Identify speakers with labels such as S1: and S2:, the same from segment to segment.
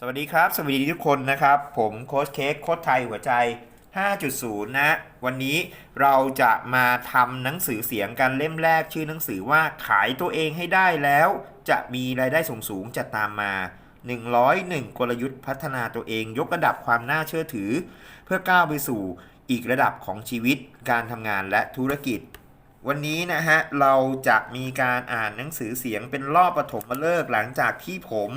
S1: สวัสดีครับ สวัสดีทุกคนนะครับ ผมโค้ชเค้กโค้ชไทยหัวใจ 5.0 นะ วันนี้เราจะมาทำหนังสือเสียงกันเล่มแรกชื่อหนังสือว่าขายตัวเองให้ได้แล้ว จะมีรายได้สูงสูงจะตามมา 101 กลยุทธ์พัฒนาตัวเอง ยกระดับความน่าเชื่อถือ เพื่อก้าวไปสู่อีกระดับของชีวิต การทำงานและธุรกิจ วันนี้นะฮะเราจะมีการอ่านหนังสือเสียงเป็นรอบปฐมฤกษ์หลังจากที่ผม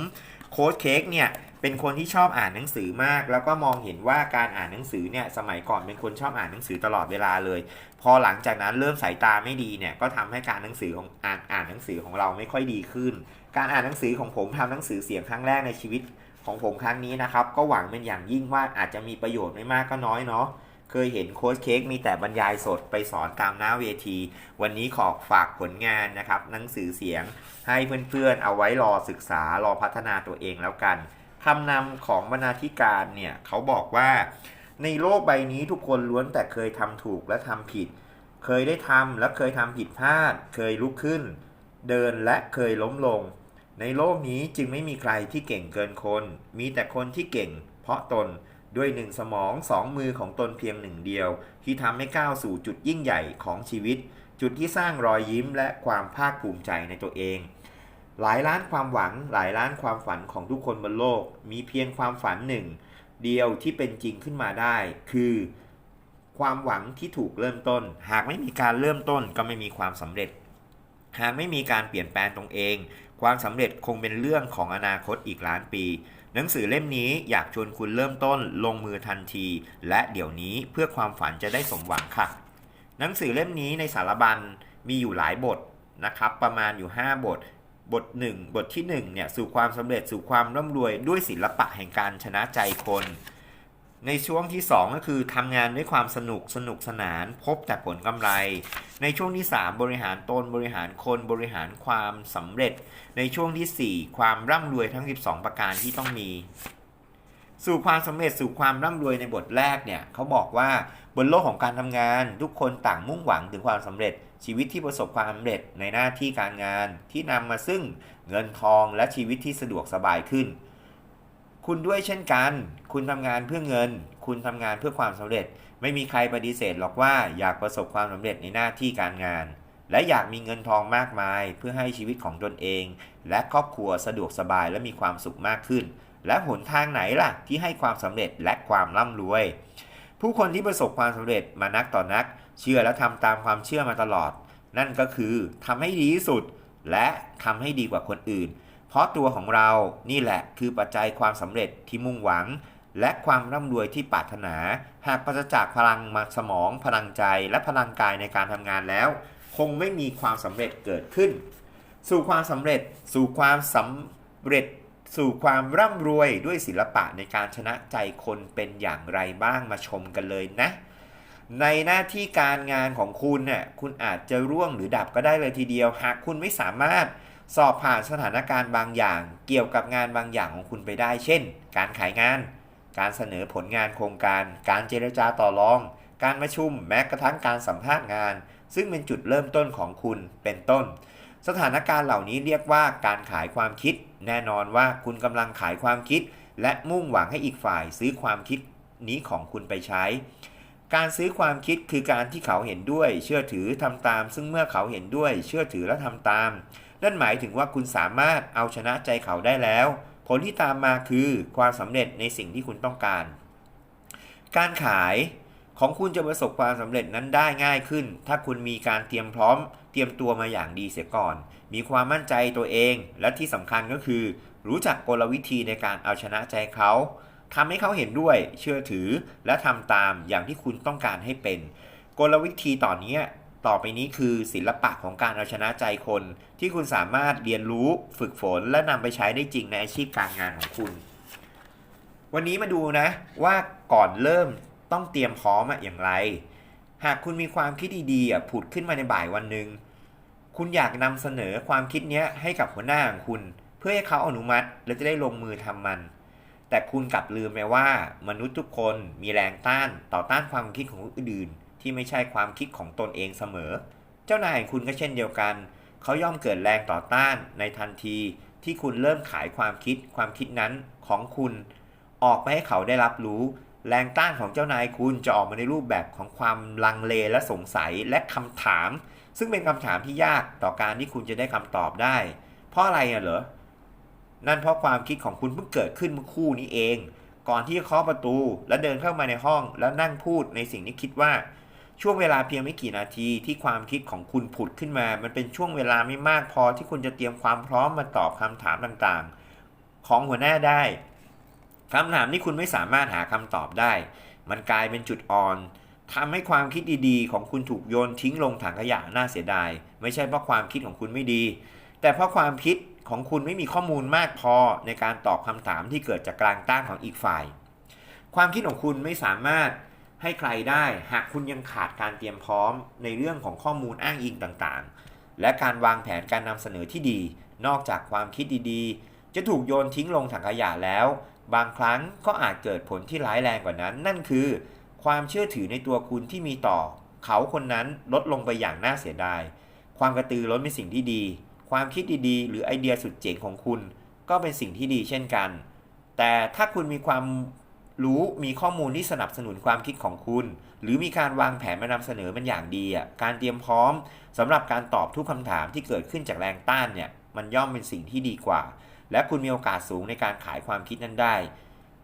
S1: โค้ชเค้กเนี่ย เป็นคนที่ชอบอ่านหนังสือมาก แล้วก็มองเห็นว่าการอ่านหนังสือเนี่ยสมัยก่อนเป็นคนชอบอ่านหนังสือตลอดเวลาเลย พอหลังจากนั้นเริ่มสายตาไม่ดีเนี่ยก็ทำให้การหนังสือของอ่านอ่านหนังสือของเราไม่ค่อยดีขึ้น การอ่านหนังสือของผมทำหนังสือเสียงครั้งแรกในชีวิตของผมครั้งนี้นะครับก็หวังเป็นอย่างยิ่งว่าอาจจะมีประโยชน์ไม่มากก็น้อยเนาะเคยเห็นโค้ชเค้กมีแต่บรรยายสดไปสอนตามหน้าเวที วันนี้ขอฝากผลงานนะครับหนังสือเสียงให้เพื่อนๆ เอาไว้รอศึกษารอพัฒนาตัวเองแล้วกัน คำนำของบรรณาธิการเนี่ยเขาบอกว่าในโลกใบนี้ทุกคนล้วนแต่เคยทำถูกและทำผิด เคยได้ทำและเคยทำผิดพลาด เคยลุกขึ้น เดินและเคยล้มลง ในโลกนี้จึงไม่มีใครที่เก่งเกินคน มีแต่คนที่เก่ง เพราะตนด้วยหนึ่งสมองสองมือของตนเพียงหนึ่งเดียว ที่ทำให้ก้าวสู่จุดยิ่งใหญ่ของชีวิต จุดที่สร้างรอยยิ้มและความภาคภูมิใจในตัวเอง หลายล้านความหวังหลายล้านความฝันของทุกคนบนโลก มีเพียงความฝันหนึ่ง เดียวที่เป็นจริงขึ้นมาได้ คือ ความหวังที่ถูกเริ่มต้น หากไม่มีการเริ่มต้นก็ไม่มีความสำเร็จ หากไม่มีการเปลี่ยนแปลงตรงเอง ความสำเร็จคงเป็นเรื่องของอนาคตอีกล้านปี หนังสือเล่มนี้อยากชวนคุณเริ่มต้น ลงมือทันที และเดี๋ยวนี้เพื่อความฝันจะได้สมหวังค่ะ หนังสือเล่มนี้ในสารบัญมีอยู่หลายบทนะครับ ประมาณอยู่ 5 บท บท1บทที่1เนี่ยสู่ความสำเร็จสู่ความร่ำรวยด้วยศิลปะแห่งการชนะใจคน ในช่วงที่ 2 ก็คือทำงานด้วยความสนุกสนุกสนาน พบแต่ผลกำไร ในช่วงที่ 3 บริหารตนบริหารคนบริหารความสำเร็จ ในช่วงทีสี่4 ความร่ำรวยทั้ง 12 ประการที่ต้องมี สู่ความสำเร็จสู่ความร่ำรวยในบทแรกเนี่ยเขาบอกว่าบนโลกของการทำงานทุกคนต่างมุ่งหวังถึงความสำเร็จ ชีวิตที่ประสบความสำเร็จในหน้าที่การงานที่นำมาซึ่งเงินทองและชีวิตที่สะดวกสบายขึ้น คุณด้วยเช่นกัน คุณทำงานเพื่อเงิน คุณทำงานเพื่อความสำเร็จ ไม่มีใครปฏิเสธหรอกว่าอยากประสบความสำเร็จในหน้าที่การงาน และอยากมีเงินทองมากมาย เพื่อให้ชีวิตของตนเอง และครอบครัวสะดวกสบายและมีความสุขมากขึ้น และหนทางไหนล่ะที่ให้ความสำเร็จและความร่ำรวย ผู้คนที่ประสบความสำเร็จมานักต่อนัก เชื่อและทำตามความเชื่อมาตลอด นั่นก็คือทำให้ดีที่สุด และทำให้ดีกว่าคนอื่น เพราะตัวของเรานี่แหละคือปัจจัยความสำเร็จที่มุ่งหวัง และความร่ำรวยที่ปรารถนา หากปราศจากพลังมาสมอง พลังใจและพลังกายในการทำงานแล้ว คงไม่มีความสำเร็จเกิดขึ้น สู่ความสำเร็จ สู่ความสำเร็จสู่ความร่ำรวยด้วยศิลปะในการชนะใจคนเป็นอย่างไรบ้างมาชมกันเลยนะ ในหน้าที่การงานของคุณเนี่ยคุณอาจจะร่วงหรือดับก็ได้เลยทีเดียว หากคุณไม่สามารถสอบผ่านสถานการณ์บางอย่าง เกี่ยวกับงานบางอย่างของคุณไปได้ เช่น การขายงาน การเสนอผลงานโครงการ การเจรจาต่อรอง การประชุมแม้กระทั่งการสัมภาษณ์งาน ซึ่งเป็นจุดเริ่มต้นของคุณเป็นต้น สถานการณ์เหล่านี้เรียกว่าการขายความคิด แน่นอนว่าคุณกำลังขายความคิด และมุ่งหวังให้อีกฝ่ายซื้อความคิดนี้ของคุณไปใช้ การซื้อความคิดคือการที่เขาเห็นด้วย เชื่อถือทำตาม ซึ่งเมื่อเขาเห็นด้วย เชื่อถือและทำตาม นั่นหมายถึงว่าคุณสามารถเอาชนะใจเขาได้แล้ว ผลที่ตามมาคือความสำเร็จในสิ่งที่คุณต้องการ การขายของคุณจะประสบความสำเร็จนั้นได้ง่ายขึ้น ถ้าคุณมีการเตรียมพร้อม เตรียมตัวมาอย่างดีเสียก่อน มีความมั่นใจตัวเอง และที่สำคัญก็คือ รู้จักกลวิธีในการเอาชนะใจเขา ทำให้เขาเห็นด้วยเชื่อถือและทำตามอย่างที่คุณต้องการให้เป็น กลวิธีต่อนนี้ต่อไปนี้คือศิลปะของการเอาชนะใจคน ที่คุณสามารถเรียนรู้ฝึกฝนและนำไปใช้ได้จริงในอาชีพการงานของคุณ วันนี้มาดูนะว่าก่อนเริ่มต้องเตรียมพร้อมอะอย่างไร หากคุณมีความคิดดีๆผุดขึ้นมาในบ่ายวันหนึ่งคุณอยากนำเสนอความคิดนี้ให้กับหัวหน้าของคุณ เพื่อให้เขาอนุมัติและจะได้ลงมือทำมัน แต่คุณกลับลืมไปว่ามนุษย์ทุกคนมีแรงต้านต่อต้านความคิดของคนอื่น ที่ไม่ใช่ความคิดของตนเองเสมอ เจ้านายคุณก็เช่นเดียวกัน เขาย่อมเกิดแรงต่อต้านในทันที ที่คุณเริ่มขายความคิดความคิดนั้นของคุณ ออกไปให้เขาได้รับรู้ แรงต้านของเจ้านายคุณจะออกมาในรูปแบบของความลังเลและสงสัยและคำถาม ซึ่งเป็นคำถามที่ยากต่อการที่คุณจะได้คำตอบได้ เพราะอะไรเหรอ นั่นเพราะความคิดของคุณเพิ่งเกิดขึ้นเมื่อคู่นี้เอง ก่อนที่จะเคาะประตู และเดินเข้ามาในห้อง แล้วนั่งพูดในสิ่งที่คิดว่า ช่วงเวลาเพียงไม่กี่นาทีที่ความคิดของคุณผุดขึ้นมา มันเป็นช่วงเวลาไม่มากพอที่คุณจะเตรียมความพร้อมมาตอบคำถามต่างๆ ของหัวหน้าได้คำถามที่คุณไม่สามารถหาคำตอบได้ มันกลายเป็นจุดอ่อนทำให้ความคิดดีๆ ของคุณถูกโยนทิ้งลงถังขยะน่าเสียดาย ไม่ใช่เพราะความคิดของคุณไม่ดี แต่เพราะความคิด ของคุณไม่มีข้อมูลมากพอในการตอบคำถามที่เกิดจากกลางต้านของอีกฝ่าย ความคิดของคุณไม่สามารถให้ใครได้ หากคุณยังขาดการเตรียมพร้อมในเรื่องของข้อมูลอ้างอิงต่างๆ และการวางแผนการนำเสนอที่ดี นอกจากความคิดดีๆ จะถูกโยนทิ้งลงถังขยะแล้ว บางครั้งก็อาจเกิดผลที่ร้ายแรงกว่านั้น นั่นคือ ความเชื่อถือในตัวคุณที่มีต่อ เขาคนนั้นลดลงไปอย่างน่าเสียดาย ความกระตือร้นเป็นสิ่งที่ดี ความคิดดีๆ หรือไอเดียสุดเจ๋งของคุณ ก็เป็นสิ่งที่ดีเช่นกัน แต่ถ้าคุณมีความรู้มีข้อมูลที่สนับสนุนความคิดของคุณ หรือมีการวางแผนมานำเสนอมันอย่างดีอะการเตรียมพร้อมสำหรับการตอบทุกคำถามที่เกิดขึ้นจากแรงต้านเนี่ยมันย่อมเป็นสิ่งที่ดีกว่า และคุณมีโอกาสสูงในการขายความคิดนั้นได้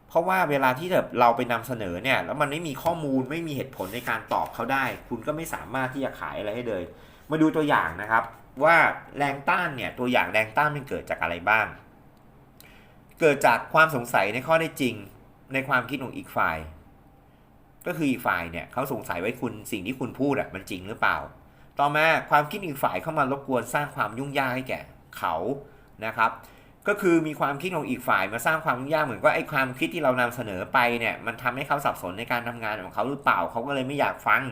S1: เพราะว่าเวลาที่แบบเราไปนำเสนอเนี่ยแล้วมันไม่มีข้อมูลไม่มีเหตุผลในการตอบเขาได้ คุณก็ไม่สามารถที่จะขายอะไรให้เลย มาดูตัวอย่างนะครับ ว่าแรงต้านเนี่ยตัวอย่างแรงต้านมันเกิดจากอะไรบ้าง เกิดจากความสงสัยในข้อได้จริงในความคิดของอีกฝ่าย ก็คืออีกฝ่ายเนี่ยเขาสงสัยไว้คุณสิ่งที่คุณพูดอะมันจริงหรือเปล่า ต่อมาความคิดอีกฝ่ายเข้ามารบกวนสร้างความยุ่งยากให้แก่เขานะครับ ก็คือมีความคิดของอีกฝ่ายมาสร้างความยุ่งยากเหมือนว่าไอ้ความคิดที่เรานำเสนอไปเนี่ยมันทำให้เขาสับสนในการทำงานของเขาหรือเปล่าเขาก็เลยไม่อยากฟัง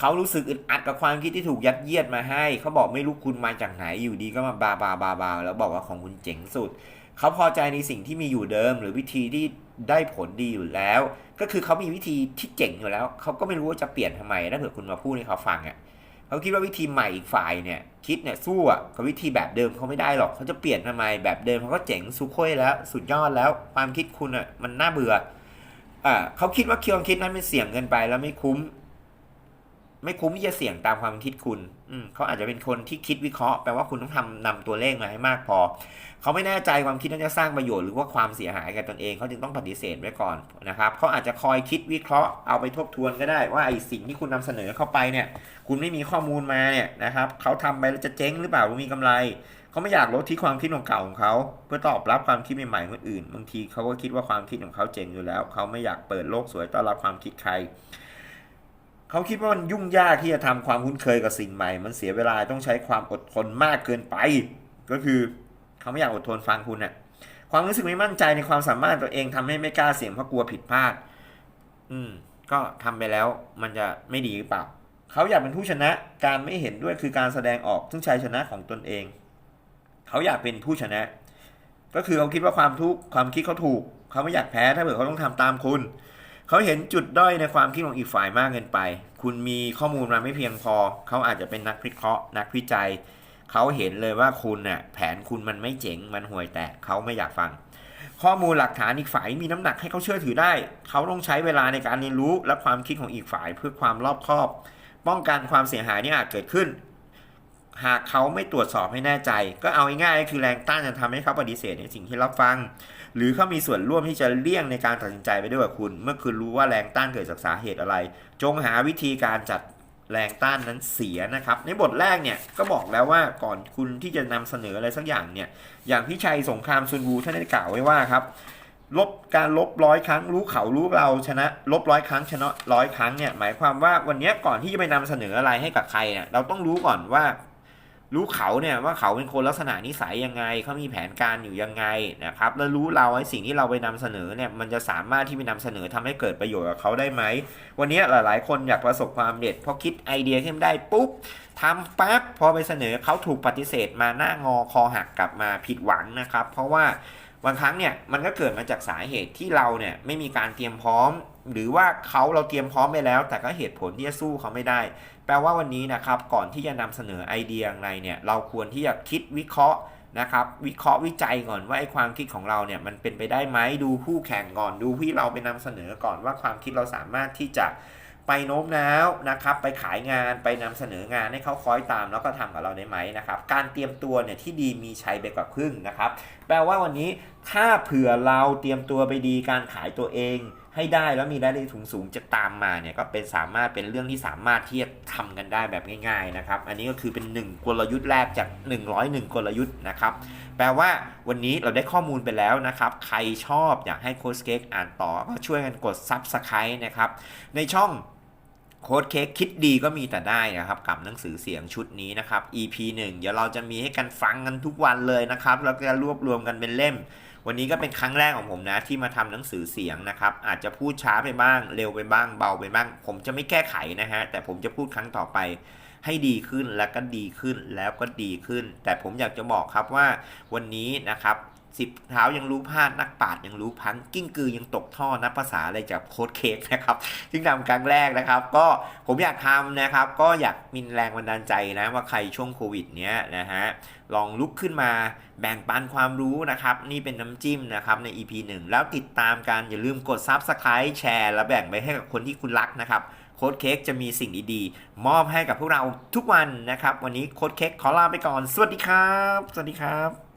S1: เขารู้สึกอึดอัดกับความคิดที่ถูกยัดเยียดมาให้ เขาบอกไม่รู้คุณมาจากไหนอยู่ดีก็มาบาบาบาบาแล้วบอกว่าของคุณเจ๋งสุด เขาพอใจในสิ่งที่มีอยู่เดิม หรือวิธีที่ได้ผลดีอยู่แล้ว ก็คือเขามีวิธีที่เจ๋งอยู่แล้ว เขาก็ไม่รู้ว่าจะเปลี่ยนทำไมถ้าเผื่อคุณมาพูดให้เขาฟังอะเขาคิดว่าวิธีใหม่อีกฝ่ายเนี่ยคิดเนี่ยสู้อะกับวิธีแบบเดิมเขาไม่ได้หรอกเขาจะเปลี่ยนทำไมแบบเดิมเขาก็เจ๋งสุโค้ยแล้ว สุดยอดแล้ว ความคิดคุณอะมันน่าเบื่ออ่าเขาคิดว่าเความคิดนั้นเป็นเสี่ยงเกินไปแล้วไม่คุ้ม ไม่คุ้มที่จะเสี่ยงตามความคิดคุณ อืมเขาอาจจะเป็นคนที่คิดวิเคราะห์แปลว่าคุณต้องทำนำตัวเลขมาให้มากพอ เขาไม่แน่ใจความคิดนั้นจะสร้างประโยชน์หรือว่าความเสียหายกับตนเองเขาจึงต้องปฏิเสธไว้ก่อนนะครับเขาอาจจะคอยคิดวิเคราะห์เอาไปทบทวนก็ได้ว่าไอ้สิ่งที่คุณนำเสนอเข้าไปเนี่ย คุณไม่มีข้อมูลมาเนี่ยนะครับเขาทำไปแล้วจะเจ๊งหรือเปล่าหรือมีกำไรเขาไม่อยากลดที่ความคิดของเก่าของเขาเพื่อตอบรับความคิดใหม่ๆคนอื่นบางทีเขาก็คิดว่าความคิดของเขาเจ๋งอยู่แล้วเขาไม่อยากเปิดโลกสวยต้อนรับความคิดใคร เขาคิดว่ามันยุ่งยากที่จะทำความคุ้นเคยกับสิ่งใหม่ มันเสียเวลาต้องใช้ความอดทนมากเกินไป ก็คือเขาไม่อยากอดทนฟังคุณน่ะความรู้สึกไม่มั่นใจในความสามารถตัวเองทำให้ไม่กล้าเสี่ยงเพราะกลัวผิดพลาด อืม ก็ทำไปแล้วมันจะไม่ดีหรือเปล่า เขาอยากเป็นผู้ชนะ การไม่เห็นด้วยคือการแสดงออกซึ่งชัยชนะของตนเอง เขาอยากเป็นผู้ชนะ ก็คือเขาคิดว่าความทุกข์ความคิดเขาถูก เขาไม่อยากแพ้ถ้าเกิดเขาต้องทำตามคุณ เขาเห็นจุดด้อยในความคิดของอีกฝ่ายมากเกินไป คุณมีข้อมูลมาไม่เพียงพอ เขาอาจจะเป็นนักวิเคราะห์ นักวิจัย เขาเห็นเลยว่าคุณเน่ะแผนคุณมันไม่เจ๋ง มันห่วยแตกเขาไม่อยากฟัง ข้อมูลหลักฐานอีกฝ่ายมีน้ำหนักให้เขาเชื่อถือได้ เขาต้องใช้เวลาในการเรียนรู้และความคิดของอีกฝ่ายเพื่อความรอบคอบ ป้องกันความเสียหายที่อาจเกิดขึ้น หากเขาไม่ตรวจสอบให้แน่ใจ ก็เอาง่ายๆคือแรงต้านจะทำให้เขาปฏิเสธในสิ่งที่รับฟัง หรือเขามีส่วนร่วมที่จะเลี่ยงในการตัดสินใจไปด้วยกับคุณ เมื่อคุณรู้ว่าแรงต้านเกิดจากสาเหตุอะไร จงหาวิธีการจัดแรงต้านนั้นเสียนะครับ ในบทแรกเนี่ยก็บอกแล้วว่าก่อนคุณที่จะนำเสนออะไรสักอย่างเนี่ย อย่างพี่ชัยสงครามซุนวูท่านได้กล่าวไว้ว่าครับลบการลบร้อยครั้งรู้เขารู้เราชนะ ลบร้อยครั้งชนะร้อยครั้งเนี่ยหมายความว่าวันนี้ก่อนที่จะไปนำเสนออะไรให้กับใครเนี่ยเราต้องรู้ก่อนว่า รู้เขาเนี่ยว่าเขาเป็นคนลักษณะนิสัยยังไงเขามีแผนการอยู่ยังไงนะครับแล้วรู้เราไอ้สิ่งที่เราไปนำเสนอเนี่ยมันจะสามารถที่ไปนำเสนอทำให้เกิดประโยชน์กับเขาได้ไหมวันนี้หลาย ๆ คนอยากประสบความสำเร็จพอคิดไอเดียขึ้นได้ปุ๊บทำปั๊บพอไปเสนอเขาถูกปฏิเสธมาหน้างอคอหักกลับมาผิดหวังนะครับ เพราะว่าบางครั้งเนี่ยมันก็เกิดมาจากสาเหตุที่เราเนี่ยไม่มีการเตรียมพร้อม หรือว่าเขาเราเตรียมพร้อมไปแล้ว แต่ก็เหตุผลที่จะสู้เขาไม่ได้ แปลว่าวันนี้นะครับก่อนที่จะนำเสนอไอเดียอย่างไรเนี่ยเราควรที่จะคิดวิเคราะห์นะครับวิเคราะห์วิจัยก่อนว่าไอความคิดของเราเนี่ยมันเป็นไปได้ไหมดูคู่แข่งก่อนดูที่เราไปนำเสนอก่อนว่าความคิดเราสามารถที่จะไปโน้มน้าวนะครับไปขายงานไปนำเสนองานให้เขาคอยตามแล้วก็ทำกับเราได้ไหมนะครับการเตรียมตัวเนี่ยที่ดีมีใชัยไปกว่าครึ่งนะครับแปลว่าวันนี้ถ้าเผื่อเราเตรียมตัวไปดีการขายตัวเอง ให้ได้แล้วมีรายได้ถุงสูงจะตามมาเนี่ยก็เป็นสามารถเป็นเรื่องที่สามารถที่จะทำกันได้แบบง่าย ๆนะครับ อันนี้ก็คือเป็น 1 กลยุทธ์แรกจาก 101 กลยุทธ์นะครับแปลว่าวันนี้เราได้ข้อมูลไปแล้วนะครับ ใครชอบอยากให้โค้ชเค้กอ่านต่อก็ช่วยกันกด Subscribe นะครับในช่องโค้ดเค้กคิดดีก็มีแต่ได้นะครับ กับหนังสือเสียงชุดนี้นะครับ EP 1 เดี๋ยวเราจะมีให้กันฟังกันทุกวันเลยนะครับ แล้วก็รวบรวมกันเป็นเล่ม วันนี้ก็เป็นครั้งแรกของผมนะที่มาทำหนังสือเสียงนะครับอาจจะพูดช้าไปบ้าง เร็วไปบ้างเบาไปบ้าง ผมจะไม่แก้ไขนะฮะแต่ผมจะพูดครั้งต่อไปให้ดีขึ้นแล้วก็ดีขึ้นแล้วก็ดีขึ้น แต่ผมอยากจะบอกครับว่าวันนี้นะครับ สิบเท้ายังรู้พลาดนักปาดยังรู้พังกิ้งกือยังตกท่อนับภาษาอะไรจากโค้ดเค้กนะครับซึ่งทำครั้งแรกนะครับ ก็ผมอยากทำนะครับ ก็อยากมีแรงบันดาลใจนะว่าใครช่วงโควิดเนี้ยนะฮะลองลุกขึ้นมาแบ่งปันความรู้นะครับ นี่เป็นน้ำจิ้มนะครับใน EP 1 แล้วติดตามกันอย่าลืมกด Subscribe แชร์ แล้วแบ่งไปให้กับคนที่คุณรักนะครับโค้ดเค้กจะมีสิ่งดีๆ มอบให้กับพวกเราทุกวันนะครับ วันนี้โค้ดเค้กขอลาไปก่อน สวัสดีครับ สวัสดีครับ